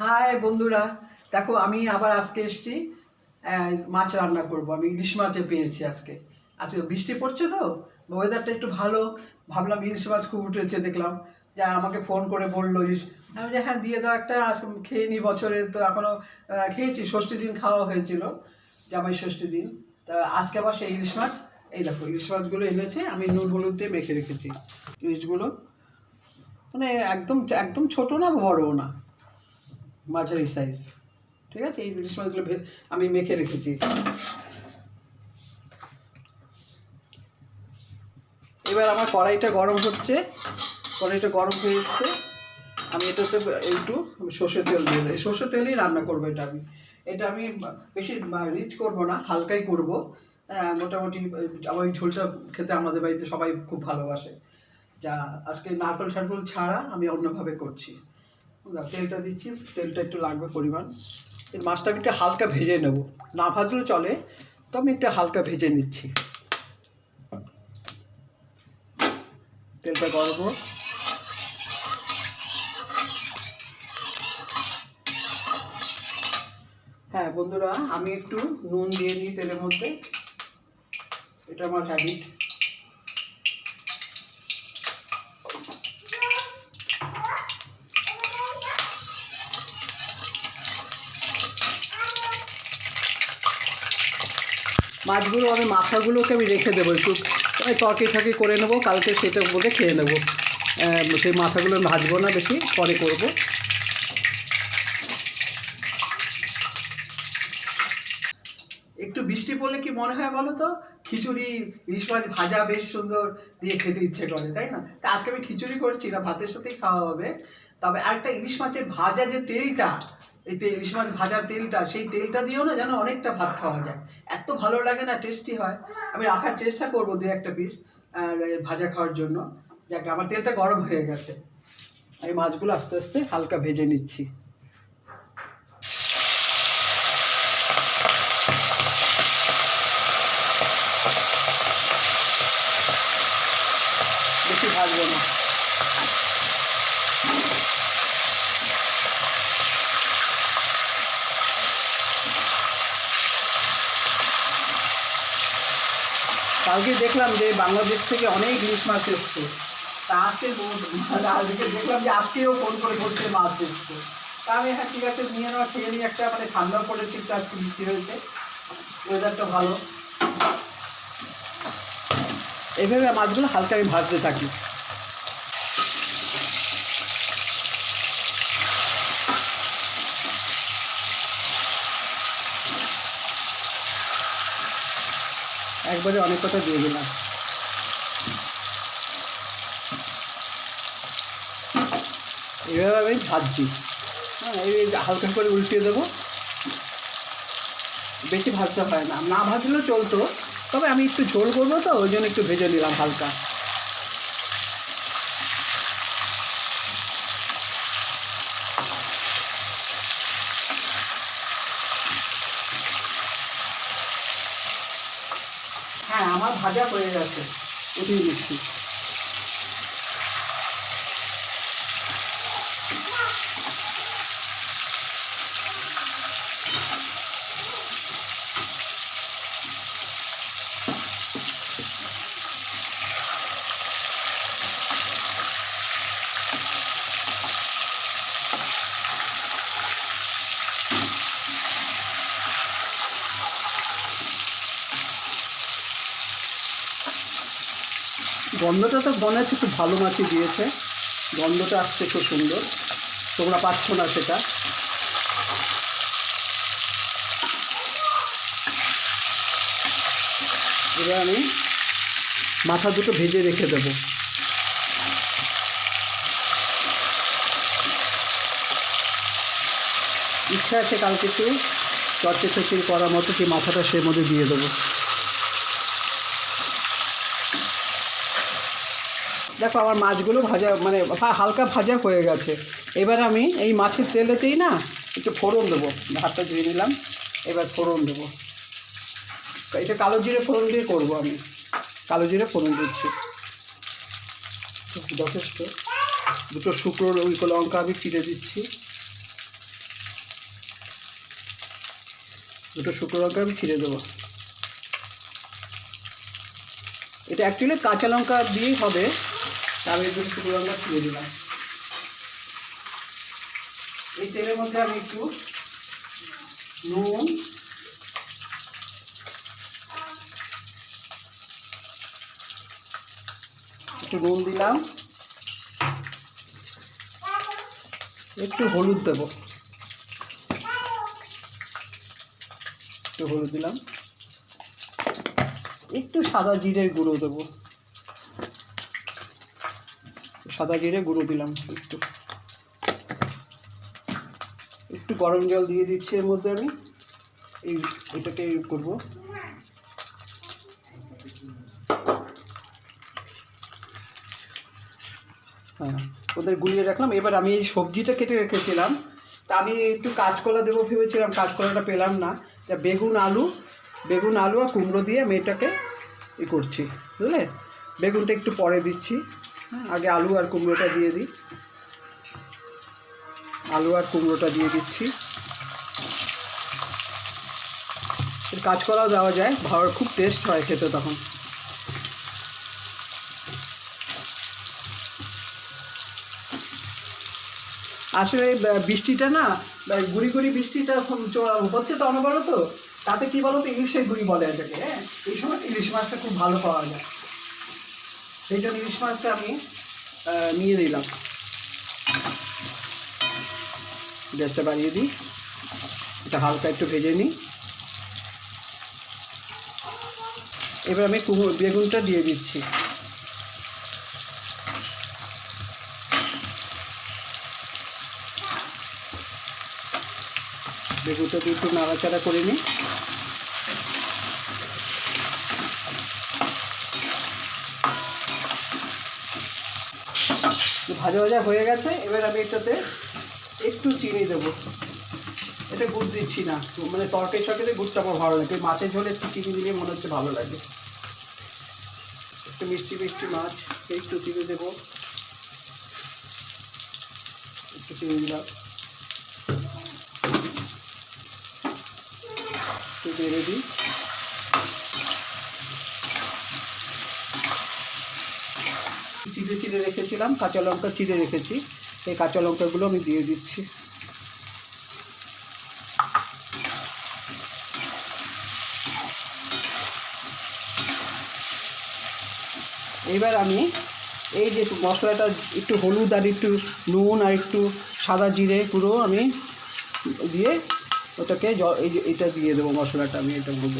High বন্ধুরা। দেখো, আমি আবার আজকে এসেছি মাছ রান্না করব। আমি ইলিশ মাছে পেয়েছি আজকে। আজকে বৃষ্টি পড়ছে তো ওয়েদারটা একটু ভালো। ভাবলাম ইলিশ মাছ খুব উঠেছে, দেখলাম। যা আমাকে ফোন করে বলল ইলিশ আমি যে হ্যাঁ দিয়ে দাও একটা খেয়ে নি বছরে। তো এখনও খেয়েছি। ষষ্ঠী দিন খাওয়া হয়েছিল, জামাই ষষ্ঠী দিন। তা আজকে আবার সেই ইলিশ মাছ। এই দেখো, ইলিশ মাছগুলো এনেছে, আমি নুন হলুদ দিয়ে মেখে রেখেছি। ইলিশগুলো মানে একদম একদম ছোট না, বড়ও না। মাঝারি সাইজ ঠিক আছে? এই ইলিশ মাছগুলো আমি মেখে রেখেছি। এবার আমার কড়াইটা গরম হচ্ছে। কড়াইটা গরম হয়ে এসছে। আমি এটাতে একটু সর্ষের তেল দিয়ে দেবো। এই সর্ষের তেলেই রান্না করব এটা আমি। এটা আমি বেশি রিচ করব না হালকাই করব। আহ, মোটামুটি আমার ওই ঝোলটা খেতে আমাদের বাড়িতে সবাই খুব ভালোবাসে। যা আজকে নারকেল ঠারকল ছাড়া আমি অন্যভাবে করছি। তেলটা দিচ্ছি, তেলটা একটু লাগবে পরিমাণ। মাছটা আমি একটু হালকা ভেজে নেব। না ভাজলেও চলে, তো আমি একটু হালকা ভেজে নিচ্ছি। তেলটা গরম। হ্যাঁ বন্ধুরা, আমি একটু নুন দিয়ে নিই তেলের মধ্যে। এটা আমার হ্যাবিট মাছগুলো আমি মাথাগুলোকে আমি রেখে দেবো, একটু তরকি ঠকি করে নেব, কালকে সেটা বলে খেয়ে নেব। সেই মাথাগুলো ভাজবো না বেশি, পরে করব। একটু বৃষ্টি পড়লে কি মনে হয় বলো তো? খিচুড়ি, ইলিশ মাছ ভাজা বেশ সুন্দর দিয়ে খেতে ইচ্ছে করে, তাই না? তা আজকে আমি খিচুড়ি করছি না ভাতের সাথেই খাওয়া হবে। তবে আরেকটা ইলিশ মাছের ভাজা যে তেলটা এই তেল, ইলিশ মাছ ভাজার তেলটা, সেই তেলটা দিয়েও না যেন অনেকটা ভাত খাওয়া যায়। এত ভালো লাগে না টেস্টি হয়। আমি রাখার চেষ্টা করব দু একটা পিস ভাজা খাওয়ার জন্য। যাক, আমার তেলটা গরম হয়ে গেছে। আমি মাছগুলো আস্তে আস্তে হালকা ভেজে নিচ্ছি। বেশি ভাজবো না। কালকে দেখলাম যে বাংলাদেশ থেকে অনেক ইলিশ মাছ এসছে। তা আজকে মানে আজকে দেখলাম যে আজকেও ফোন করে বলছে মাছ এসছে। তা আমি হ্যাঁ ঠিক আছে, নিয়ে নেওয়া খেয়ে নিয়ে একটা মানে ঠান্ডা পড়েছে, একটু আজকে বৃষ্টি হয়েছে। ওয়েদারটা ভালো। এইভাবে মাছগুলো হালকা আমি ভাজতে থাকি। একবারে অনেক কথা দিয়ে দিলাম। এভাবে আমি ভাজছি। হ্যাঁ এই হালকা করে উল্টিয়ে দেবো। বেশি ভাজতে হয় না। না ভাজলেও চলতো, তবে আমি একটু ঝোল করব তো, ওই জন্য একটু ভেজে নিলাম হালকা হ্যাঁ আমার ভাজা হয়ে গেছে। উঠিয়ে দিচ্ছি। গন্ধটা তো মনে হচ্ছে খুব ভালো মাছই দিয়েছে। গন্ধটা আসছে খুব সুন্দর। তোমরা পাচ্ছ না সেটা। এবার আমি মাথা দুটো ভেজে রেখে দেবো। ইচ্ছা আছে কালকে একটু চর্চে চর্চে করার মতো কি মাথাটা সে মধ্যে দিয়ে দেবো। দেখো, আমার মাছগুলো ভাজা মানে হালকা ভাজা হয়ে গেছে। এবার আমি এই মাছের তেলেতেই না একটু ফোড়ন দেবো। ভাতটা ধুয়ে নিলাম এবার ফোড়ন দেবো। এটা কালো জিরে ফোড়ন দিয়ে করব আমি। কালো জিরে ফোড়ন দিচ্ছি। যথেষ্ট। দুটো শুকনো লঙ্কা আমি চিড়ে দিচ্ছি। দুটো শুকনো লঙ্কা আমি ছিঁড়ে দেবো। এটা অ্যাকচুয়ালি কাঁচা লঙ্কা দিয়েই হবে। তা আমি দুটো শুকনো লঙ্কা ছিঁড়ে দিলাম। এই তেলের মধ্যে আমি একটু নুন একটু নুন দিলাম। একটু হলুদ দেবো। একটু হলুদ দিলাম। একটু সাদা জিরের গুঁড়ো দেবো। সাদা জিরে গুঁড়ো দিলাম একটু। একটু গরম জল দিয়ে দিচ্ছি এর মধ্যে আমি। এই এটাকে করব। হ্যাঁ ওদের গুলিয়ে রাখলাম। এবার আমি এই সবজিটা কেটে রেখেছিলাম। তা আমি একটু কাঁচকলা দেবো ভেবেছিলাম, কাঁচকলাটা পেলাম না। তা বেগুন, আলু বেগুন, আলু আর কুমড়ো দিয়ে আমি এটাকে ই করছি, বুঝলে? বেগুনটা একটু পরে দিচ্ছি। আগে আলু আর কুমড়োটা দিয়ে দিই। আলু আর কুমড়োটা দিয়ে দিচ্ছি। কাঁচকলাও দেওয়া যায় ভালো খুব টেস্ট হয় খেতে তখন। আসলে বৃষ্টিটা না গুড়ি গুড়ি বৃষ্টিটা হচ্ছে তো অনবরত, তাতে কি বলো তো ইলিশের গুড়ি বলে এটাকে হ্যাঁ? এই সময় ইলিশ মাছটা খুব ভালো পাওয়া যায়। সেই জন্য ইলিশ মাছটা আমি নিয়ে নিলাম। গ্যাসটা বাড়িয়ে দিই। এটা হালকা একটু ভেজে নিই। এবার আমি কুমড়ো বেগুনটা দিয়ে দিচ্ছি। বেগুনটা দিয়ে একটু নাড়াচাড়া করে নিই। ভাজা ভাজা হয়ে গেছে, এবার আমি এটাতে একটু চিনি দেবো। এটা গুড় দিচ্ছি না মানে তরকারি সরকারি গুড়টা আমার ভালো লাগে। মাছের ঝোলে একটু চিনি দিলে মনে হচ্ছে ভালো লাগে। একটু মিষ্টি মিষ্টি মাছ, একটু চিনি দেবো। একটু চিনি দিলাম। একটু বেড়ে দিই। চিড়ে চিড়ে রেখেছিলাম, কাঁচা লঙ্কা চিড়ে রেখেছি, এই কাঁচা লঙ্কাগুলো আমি দিয়ে দিচ্ছি। এবার আমি এই যে মশলাটা, একটু হলুদ আর একটু নুন আর একটু সাদা জিরে পুরো আমি দিয়ে ওটাকে এটা দিয়ে দেবো মশলাটা, আমি এটা বলব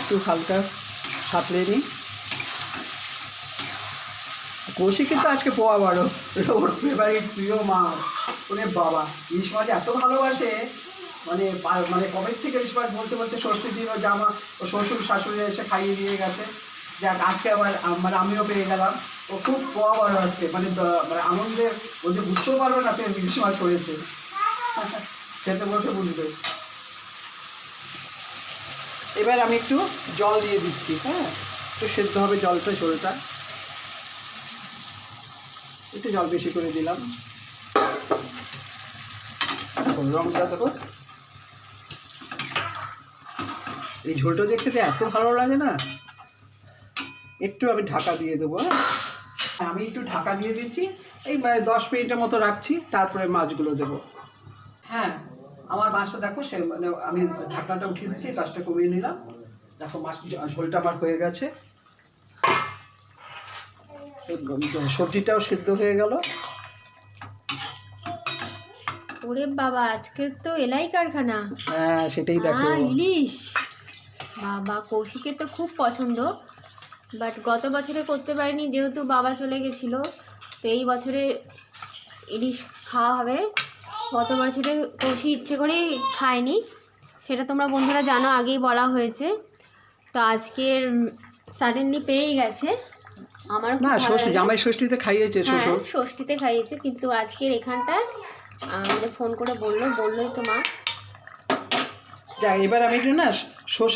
একটু হালকা সাঁতলে নিই কৌশিক কিন্তু আজকে পোয়া বারো। ওর ফেভারিট প্রিয় মাছ ওরে বাবা। ইলিশ মাছ এত ভালোবাসে মানে মানে কবে থেকে ইলিশ মাছ বলতে বলতে ষষ্ঠী দিন ও জামা ও শ্বশুর শাশুড়ি এসে খাইয়ে দিয়ে গেছে। যাক, আজকে আবার মানে আমিও পেয়ে গেলাম। ও খুব পোয়া বারো আজকে মানে মানে আনন্দে যে বুঝতেও পারবে না সে ইলিশ মাছ হয়েছে খেতে বসে বুঝবে। এবার আমি একটু জল দিয়ে দিচ্ছি হ্যাঁ? একটু সেদ্ধ হবে জলটা, ঝোলটা। একটু জল বেশি করে দিলাম। রংটা দেখো। এই ঝোলটা দেখতে তো এত ভালো লাগে না। একটু আমি ঢাকা দিয়ে দেবো হ্যাঁ? আমি একটু ঢাকা দিয়ে দিচ্ছি। এই মানে দশ মিনিটের মতো রাখছি, তারপরে মাছগুলো দেবো। হ্যাঁ? আমার মাছটা দেখো সে মানে আমি ঢাকনাটা উঠিয়ে দিচ্ছি গাছটা কমিয়ে নিলাম। দেখো মাছ ঝোলটা আমার হয়ে গেছে। সবজিটাও সিদ্ধ হয়ে গেল। ওরে বাবা আজকের তো এলাই কারখানা। হ্যাঁ সেটাই দেখো। ইলিশ। বাবা কৌশিকের তো খুব পছন্দ। বাট গত বছরে করতে পারিনি যেহেতু বাবা চলে গেছিল তো এই বছরে ইলিশ খাওয়া হবে। গত বছরে কৌশি ইচ্ছে করেই খায়নি। সেটা তোমরা বন্ধুরা জানো আগেই বলা হয়েছে। তো আজকের সাডেনলি পেয়েই গেছে। আমার না ষষ্ঠী জামাই ষষ্ঠীতে খাইয়েছে হ্যাঁ শ্বশুর। ষষ্ঠীতে খাইয়েছে কিন্তু আজকের এখানটায় আমাদের ফোন করে বলল বললোই তো মা। যা এবার আমি একটু না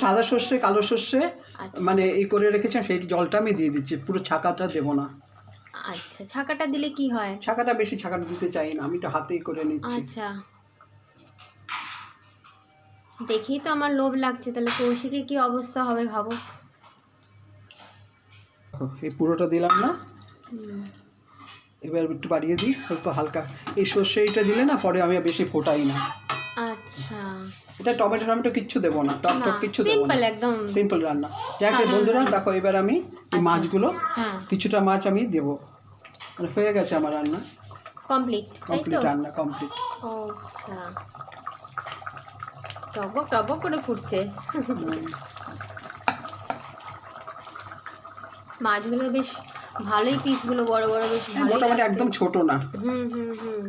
সাদা সর্ষে কালো সর্ষে আচ্ছা। মানে এই করে রেখেছিলাম সেই জলটা আমি দিয়ে দিচ্ছি পুরো ছাকাটা দেবো না। আচ্ছা ছাকাটা দিলে কি হয়? ছাকাটা বেশি ছাকাটা দিতে চাই না আমি তো হাতেই করে নিচ্ছি। আচ্ছা। দেখেই তো আমার লোভ লাগছে তাহলে কৌশিকের কি অবস্থা হবে ভাবো? এই পুরোটা দিলাম না? এবার একটু বাড়িয়ে দিই অল্প হালকা। এই সর্ষে এইটা দিলে না পরে আমি আর বেশি ফোটাই না। আচ্ছা। এটা টমেটো টমেটো কিচ্ছু দেবো না টক টক কিচ্ছু দেবো সিম্পল না। একদম। সিম্পল রান্না। যাকে হ্যাঁ, বন্ধুরা দেখো এবার আমি এই মাছগুলো হ্যাঁ। কিছুটা মাছ আমি দেবো। মানে হয়ে গেছে আমার রান্না। কমপ্লিট তাই কমপ্লিট রান্না কমপ্লিট আচ্ছা। টবক টবক করে ফুটছে। মাছগুলো বেশ ভালোই পিসগুলো বড় বড় বেশ হ্যাঁ, মোটামুটি একদম ছোট না। হুম হুম হুম।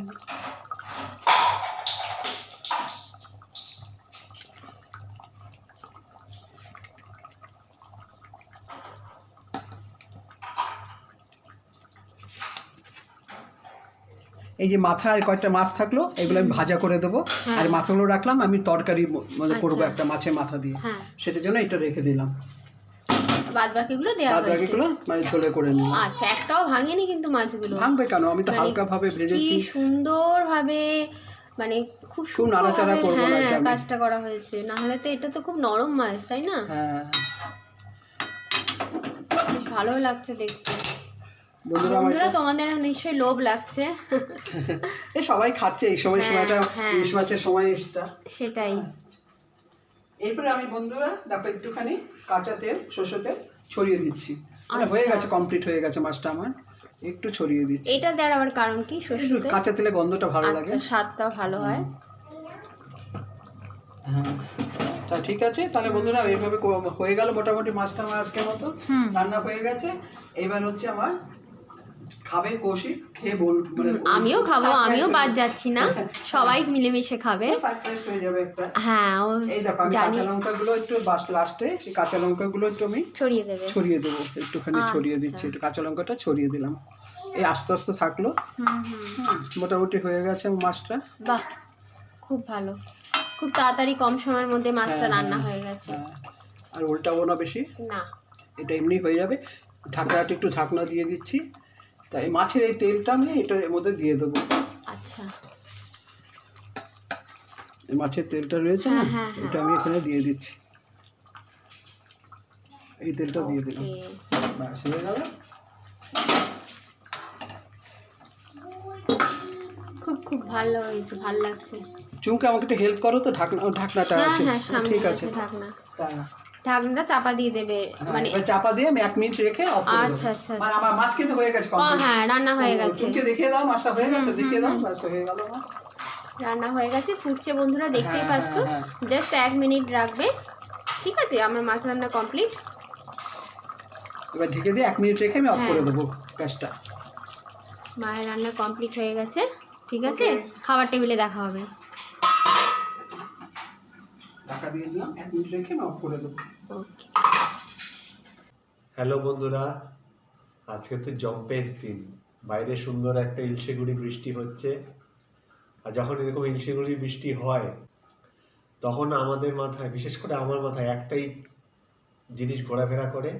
এই যে মাথায় কয়েকটা মাছ থাকল এগুলো আমি ভাজা করে দেবো। হ্যাঁ। আর মাথাগুলো রাখলাম আমি তরকারি মানে করব আচ্ছা। একটা মাছের মাথা দিয়ে। হ্যাঁ। সেটার জন্য এটা রেখে দিলাম। বাদ বাকিগুলো দেওয়া বাদ হয়েছে। বাকিগুলো মানে ঝোলে করে নিলাম। আচ্ছা একটাও ভাঙেনি কিন্তু মাছগুলো? ভাঙবে কেন? আমি তো মানে হালকা ভাবে কি ভেজেছি। সুন্দর ভাবে মানে খুব নাড়াচাড়া করব না হ্যাঁ, আমি। কাজটা করা হয়েছে। না হলে তো এটা তো খুব নরম মাছ তাই না? হ্যাঁ। ভালো লাগছে দেখতে। বন্ধুরা তোমাদের নিশ্চয়ই লোভ লাগছে। এই সবাই খাচ্ছে এই সময় হ্যাঁ, সময়টা হ্যাঁ। ইলিশ মাছের সময় এটা সেটাই। এরপরে আমি বন্ধুরা দেখো একটুখানি কাঁচা তেল সর্ষে তেল ছড়িয়ে দিচ্ছি। মানে হয়ে আচ্ছা। গেছে কমপ্লিট হয়ে গেছে মাছটা আমার। একটু ছড়িয়ে দিচ্ছি। এটা দেওয়ার আবার কারণ কি শ্বশুরতে কাঁচা তেলে গন্ধটা ভালো লাগে। আচ্ছা স্বাদটা ভালো হয়। হ্যাঁ। তা ঠিক আছে তাহলে বন্ধুরা এইভাবে হয়ে গেল মোটামুটি মাছটা আমার আজকের মতো। রান্না হয়ে গেছে। এবার হচ্ছে আমার খাবে কৌশিক খেয়ে বল মানে আমিও খাব আমিও বাদ যাচ্ছি না। সবাই মিলেমিশে খাবে। হয়ে যাবে একটা। হ্যাঁ ও এই দেখো আমি কাঁচা লঙ্কাগুলো একটু লাস্টে এই কাঁচা লঙ্কাগুলো একটু আমি ছড়িয়ে দেবে। ছড়িয়ে দেবো একটুখানি ছড়িয়ে দিচ্ছি আচ্ছা। একটু কাঁচা লঙ্কাটা ছড়িয়ে দিলাম। এই আস্তে আস্তে থাকল। মোটামুটি হয়ে গেছে মাছটা। বাহ খুব ভালো। খুব তাড়াতাড়ি কম সময়ের মধ্যে মাছটা হ্যাঁ, রান্না হ্যাঁ, হয়ে গেছে। হ্যাঁ। আর উল্টাবো না বেশি। না। এটা এমনি হয়ে যাবে। ঢাকনাটা একটু ঢাকনা দিয়ে দিচ্ছি। তাই মাছের এই তেলটা আমি এটা এর মধ্যে দিয়ে দেবো। আচ্ছা। এই মাছের তেলটা রয়েছে না? হ্যাঁ, হ্যাঁ, হ্যাঁ। এটা আমি এখানে দিয়ে দিচ্ছি। এই তেলটা দিয়ে দিলাম। ব্যাস হয়ে গেল। খুব খুব ভালো হয়েছে ভালো লাগছে। চুমকে আমাকে একটু হেল্প করো তো ঢাকনা ঢাকনাটা আছে। ঠিক আছে। ঢাকনা। ঢাকনাটা চাপা দিয়ে দেবে হ্যাঁ, মানে চাপা দিয়ে আমি এক মিনিট রেখে আচ্ছা, আচ্ছা, মানে আমার মাছ কিন্তু হয়ে গেছে হ্যাঁ রান্না হয়ে গেছে। চুমকে দেখিয়ে দাও মাছটা হয়ে গেছে দেখিয়ে দাও ব্যাস হয়ে গেল রান্না হয়ে গেছে ফুটছে বন্ধুরা দেখতেই হ্যাঁ, পাচ্ছ। হ্যাঁ, জাস্ট এক মিনিট রাখবে। ঠিক আছে আমার মাছ রান্না কমপ্লিট এবার ঢেকে দিয়ে এক মিনিট রেখে আমি অফ হ্যাঁ। করে দেবো গ্যাসটা। মায়ের রান্না কমপ্লিট হয়ে গেছে। ঠিক আছে খাবার টেবিলে দেখা হবে। ঢাকা দিয়ে দিলাম এক মিনিট রেখে আমি অফ করে দেবো হ্যালো বন্ধুরা আজকে তো জম্পেস দিন। বাইরে সুন্দর একটা ইলশেগুড়ি বৃষ্টি হচ্ছে। আর যখন এরকম ইলশেগুড়ি বৃষ্টি হয় তখন আমাদের মাথায় বিশেষ করে আমার মাথায় একটাই জিনিস ঘোরাফেরা করে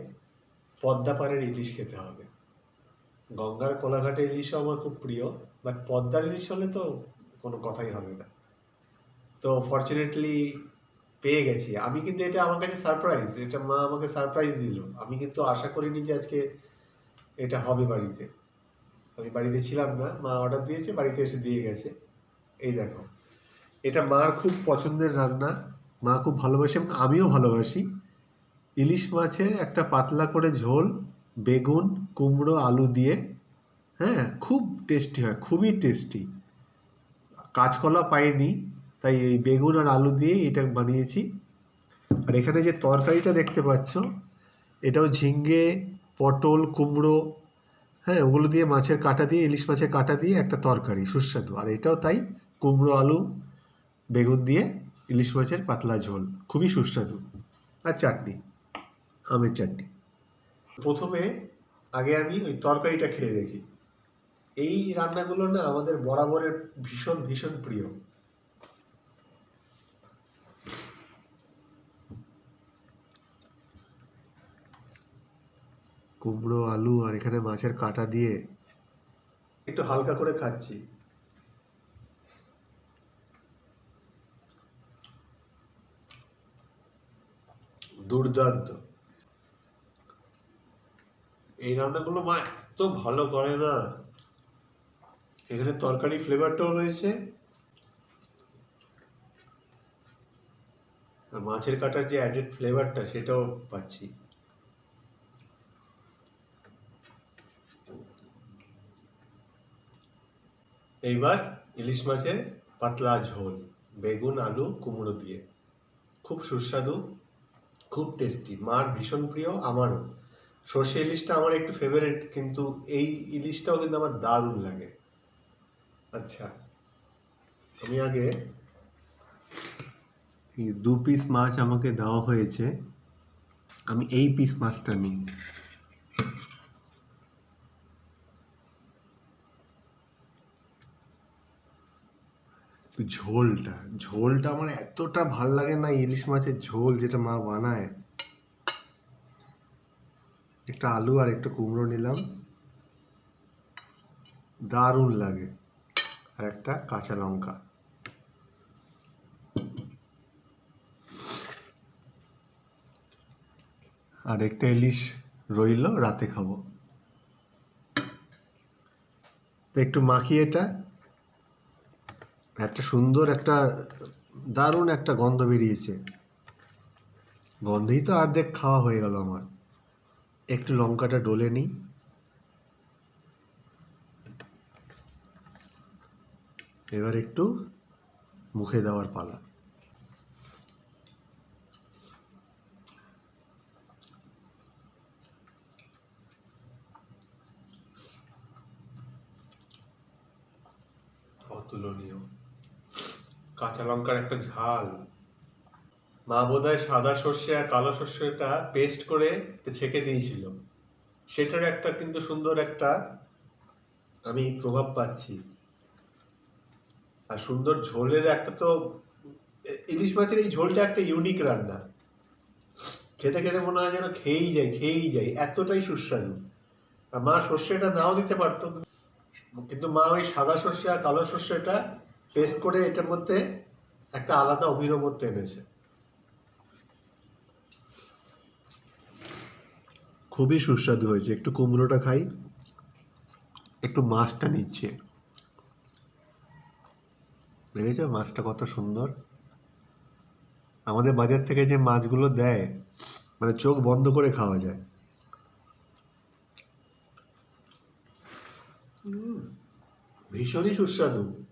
পদ্মা পাড়ের ইলিশ খেতে হবে। গঙ্গার কোলাঘাটে ইলিশও আমার খুব প্রিয় বাট পদ্মার ইলিশ হলে তো কোনো কথাই হবে না। তো ফর্চুনেটলি পেয়ে গেছি। আমি কিন্তু এটা আমার কাছে সারপ্রাইজ এটা মা আমাকে সারপ্রাইজ দিল। আমি কিন্তু আশা করিনি যে আজকে এটা হবে বাড়িতে। আমি বাড়িতে ছিলাম না, মা অর্ডার দিয়েছে, বাড়িতে এসে দিয়ে গেছে। এই দেখো, এটা মার খুব পছন্দের রান্না। মা খুব ভালোবাসে এবং আমিও ভালোবাসি। ইলিশ মাছের একটা পাতলা করে ঝোল, বেগুন, কুমড়ো, আলু দিয়ে। হ্যাঁ খুব টেস্টি হয়, খুবই টেস্টি কাঁচকলা পাইনি তাই এই বেগুন আর আলু দিয়ে এটা বানিয়েছি। আর এখানে যে তরকারিটা দেখতে পাচ্ছ, এটাও ঝিঙ্গে পটল, কুমড়ো হ্যাঁ ওগুলো দিয়ে মাছের কাঁটা দিয়ে, ইলিশ মাছের কাঁটা দিয়ে একটা তরকারি, সুস্বাদু। আর এটাও তাই, কুমড়ো, আলু, বেগুন দিয়ে ইলিশ মাছের পাতলা ঝোল, খুবই সুস্বাদু। আর চাটনি, আমের চাটনি। প্রথমে আগে আমি ওই তরকারিটা খেয়ে দেখি। এই রান্নাগুলো না আমাদের বরাবরের ভীষণ ভীষণ প্রিয়। কুমড়ো, আলু আর এখানে মাছের কাটা দিয়ে একটু হালকা করে খাচ্ছি। দুর্দান্ত। এই রান্নাগুলো মা এত ভালো করে না। এখানে তরকারি ফ্লেভারটাও রয়েছে। মাছের কাটার যে অ্যাডেড ফ্লেভারটা সেটাও পাচ্ছি। এইবার ইলিশ মাছের পাতলা ঝোল, বেগুন, আলু, কুমড়ো দিয়ে। খুব সুস্বাদু, খুব টেস্টি মার ভীষণ প্রিয় আমারও। সর্ষে ইলিশটা আমার একটু ফেভারিট কিন্তু এই ইলিশটাও কিন্তু আমার দারুণ লাগে। আচ্ছা আমি আগে দু পিস মাছ আমাকে দেওয়া হয়েছে। আমি এই পিস মাছটা নিই। ঝোলটা ঝোলটা আমার এতটা ভালো লাগে না ইলিশ মাছের ঝোল যেটা মা বানায়। একটা আলু আর একটা কুমড়ো নিলাম। দারুণ লাগে। আর একটা কাঁচা লঙ্কা। আর একটা ইলিশ রইল, রাতে খাব। তো একটু মাখিয়ে এটা একটা সুন্দর একটা, দারুণ একটা গন্ধ বেরিয়েছে। গন্ধেই তো অর্ধেক খাওয়া হয়ে গেল আমার। একটু লঙ্কাটা ডলে নিই। এবার একটু মুখে দেওয়ার পালা অতুলনীয় কাঁচা লঙ্কার একটা ঝাল। মা বোধহয় সাদা সর্ষে আর কালো সর্ষেটা পেস্ট করে ছেঁকে দিয়েছিল। সেটার একটা কিন্তু সুন্দর একটা আমি প্রভাব পাচ্ছি। আর সুন্দর ঝোলের একটা তো, ইলিশ মাছের এই ঝোলটা একটা ইউনিক রান্না। খেতে খেতে মনে হয় যেন খেয়েই যায় খেয়েই যায়, এতটাই সুস্বাদু। আর মা সর্ষেটা নাও দিতে পারতো। কিন্তু মা ওই সাদা সর্ষে আর কালো সর্ষেটা পেস্ট করে এটার মধ্যে একটা আলাদা অভিনবত্ব এনেছে। খুবই সুস্বাদু হয়েছে। একটু কুমড়োটা খাই, একটু মাছটা নিচ্ছে। দেখেছ মাছটা কত সুন্দর? আমাদের বাজার থেকে যে মাছগুলো দেয় মানে চোখ বন্ধ করে খাওয়া যায়। ভীষণই সুস্বাদু।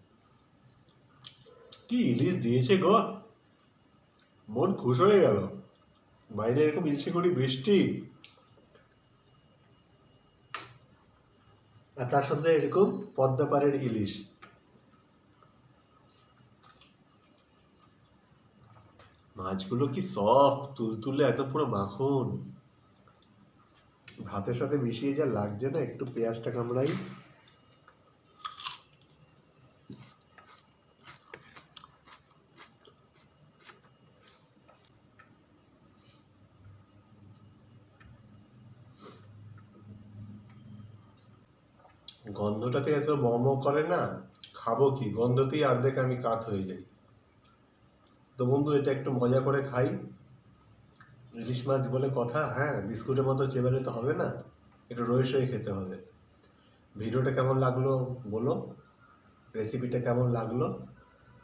কি ইলিশ দিয়েছে গো? মন খুশ হয়ে গেল। বাইরে এরকম ইলশে করি বৃষ্টি। আর তার সাথে এরকম পদ্মাপাড়ের ইলিশ। মাছগুলো কি সফট তুলতুলে, একদম পুরো মাখন। ভাতের সাথে মিশিয়ে যা লাগছে না, একটু পেঁয়াজটা কামড়াই। গন্ধটাতে এত মম করে না, খাব কি? গন্ধতেই অর্ধেক আমি কাত হয়ে যাই। তো বন্ধু, এটা একটু মজা করে খাই। ইলিশ মাছ বলে কথা হ্যাঁ বিস্কুটের মতো চেবালে তো হবে না। একটু রয়ে সয়ে খেতে হবে। ভিডিওটা কেমন লাগল বলো? রেসিপিটা কেমন লাগল?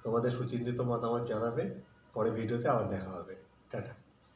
তোমাদের সুচিন্তিত মতামত জানাবে। পরে ভিডিওতে আবার দেখা হবে। টাটা।